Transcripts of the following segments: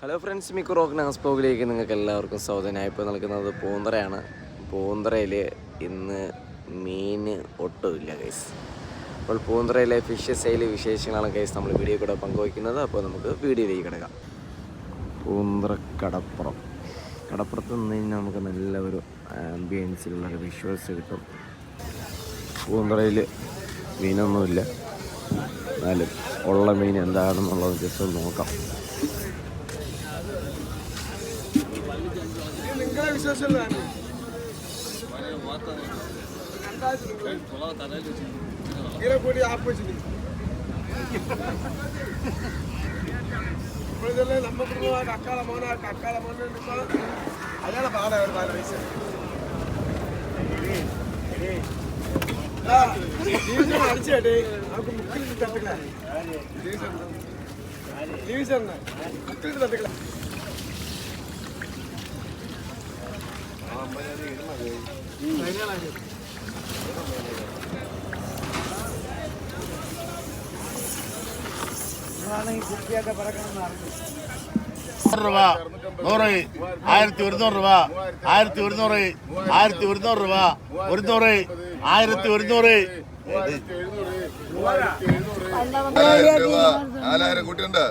Hello friends മിക്കു റോക്ക് നാസ്പോകിലേക്ക് നിങ്ങൾക്ക് എല്ലാവർക്കും ഞാൻ ഇപ്പോൾ നിൽക്കുന്നത് പൂന്തറയാണ്. പൂന്തറയിൽ ഇന്ന് മീൻ ഒട്ടുമില്ല ഗൈസ് അപ്പോൾ പൂന്തറയിലെ ഫിഷ് സെയിൽ വിശേഷങ്ങളാണ് ഗൈസ് നമ്മൾ വീഡിയോ കൂടെ പങ്കുവയ്ക്കുന്നത്. അപ്പോൾ നമുക്ക് വീഡിയോയിലേക്ക് കിടക്കാം. പൂന്തറ കടപ്പുറം കടപ്പുറത്ത് നിന്ന് കഴിഞ്ഞാൽ നമുക്ക് നല്ല ഒരു ആംബിയൻസിലുള്ള വിഷ്വൽസ് കിട്ടും. പൂന്തറയിൽ മീനൊന്നുമില്ല. എന്നാലും ഉള്ള മീൻ എന്താണെന്നുള്ളത് ജസ്റ്റ് ഒന്ന് നോക്കാം. ഇപ്പോഴത്തെ നമുക്ക് കക്കാള മോന കക്കാള മോന അയാളെ പാടാ ഒരു നാല് വയസ്സ് രൂപ. നൂറ്. ആയിരത്തി ഒരുന്നൂറ് രൂപ. ആയിരത്തി ഒരുന്നൂറ്. ആയിരത്തി ഒരുന്നൂറ് രൂപ. ഒരുന്നൂറ്. ആയിരത്തി ഒരുന്നൂറ്. നാലായിരം കുട്ടിയുണ്ട്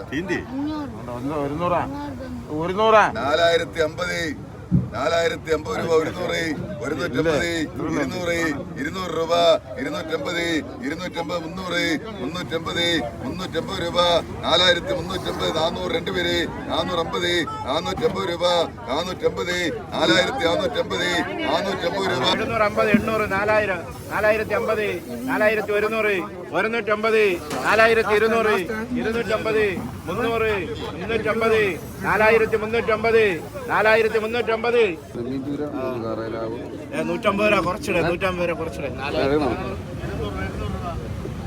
ഒരുന്നൂറാ നാലായിരത്തി അമ്പത്. നാലായിരത്തി അമ്പത് രൂപ ഒരുന്നൂറ് ഒരുന്നൂറ്റമ്പത് ഇരുന്നൂറ് ഇരുന്നൂറ് രൂപ ഇരുന്നൂറ്റമ്പത് ഇരുന്നൂറ്റമ്പത് മുന്നൂറ് മുന്നൂറ്റമ്പത് മുന്നൂറ്റമ്പത് രൂപ നാലായിരത്തി മുന്നൂറ്റമ്പത് നാനൂറ് രണ്ട് പേര് നാനൂറമ്പത് നാനൂറ്റമ്പത് രൂപ നാനൂറ്റമ്പത് നാലായിരത്തി നാനൂറ്റമ്പത് നാനൂറ്റമ്പത് രൂപ. എണ്ണൂറ് നാലായിരം നാലായിരത്തി അമ്പത് നാലായിരത്തി ഒരുന്നൂറ്. ഒരുന്നൂറ്റമ്പത് നാലായിരത്തി ഇരുന്നൂറ് ഇരുന്നൂറ്റമ്പത് മുന്നൂറ് മുന്നൂറ്റമ്പത് നാലായിരത്തി മുന്നൂറ്റമ്പത് നാലായിരത്തി മുന്നൂറ്റമ്പത് നൂറ്റമ്പത് രൂപ കുറച്ചിടേ നൂറ്റമ്പത് രൂപ കുറച്ചിടേ.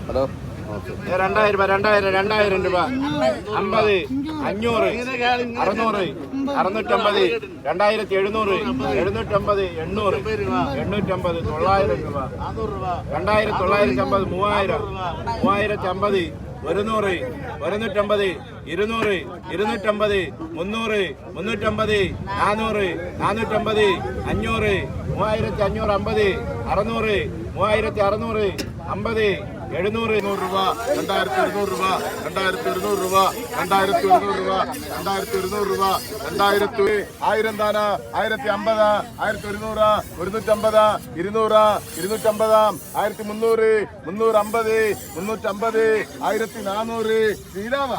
ഹലോ. രണ്ടായിരം രൂപ രണ്ടായിരം രണ്ടായിരം രൂപ. അമ്പത് അഞ്ഞൂറ് അറുന്നൂറ് അറുന്നൂറ്റമ്പത് രണ്ടായിരത്തി എഴുന്നൂറ് എഴുന്നൂറ്റമ്പത് എണ്ണൂറ് എണ്ണൂറ്റമ്പത് തൊള്ളായിരം രൂപ. രണ്ടായിരത്തി തൊള്ളായിരത്തി അമ്പത് മൂവായിരം മൂവായിരത്തി അമ്പത് ഒരുന്നൂറ് ഒരുന്നൂറ്റമ്പത് ഇരുന്നൂറ് ഇരുന്നൂറ്റമ്പത് മുന്നൂറ് മുന്നൂറ്റമ്പത് നാനൂറ് നാനൂറ്റമ്പത് അഞ്ഞൂറ് മൂവായിരത്തി അഞ്ഞൂറ് അമ്പത് അറുന്നൂറ് മൂവായിരത്തി അറുന്നൂറ് അമ്പത് എഴുന്നൂറ് നൂറ് രൂപ രണ്ടായിരത്തി ഇരുന്നൂറ് രൂപ രണ്ടായിരത്തി ഇരുന്നൂറ് രൂപ രണ്ടായിരത്തി ഇരുന്നൂറ് രൂപ രണ്ടായിരത്തി ഇരുന്നൂറ് രൂപ രണ്ടായിരത്തി ആയിരം താന ആയിരത്തി അമ്പത് ആയിരത്തി ഒരുന്നൂറ് ഒരുന്നൂറ്റമ്പത് ഇരുന്നൂറ് ഇരുന്നൂറ്റമ്പത് ആയിരത്തി മുന്നൂറ് മുന്നൂറ് അമ്പത് മുന്നൂറ്റമ്പത് ആയിരത്തി നാനൂറ്. ശ്രീരാമ.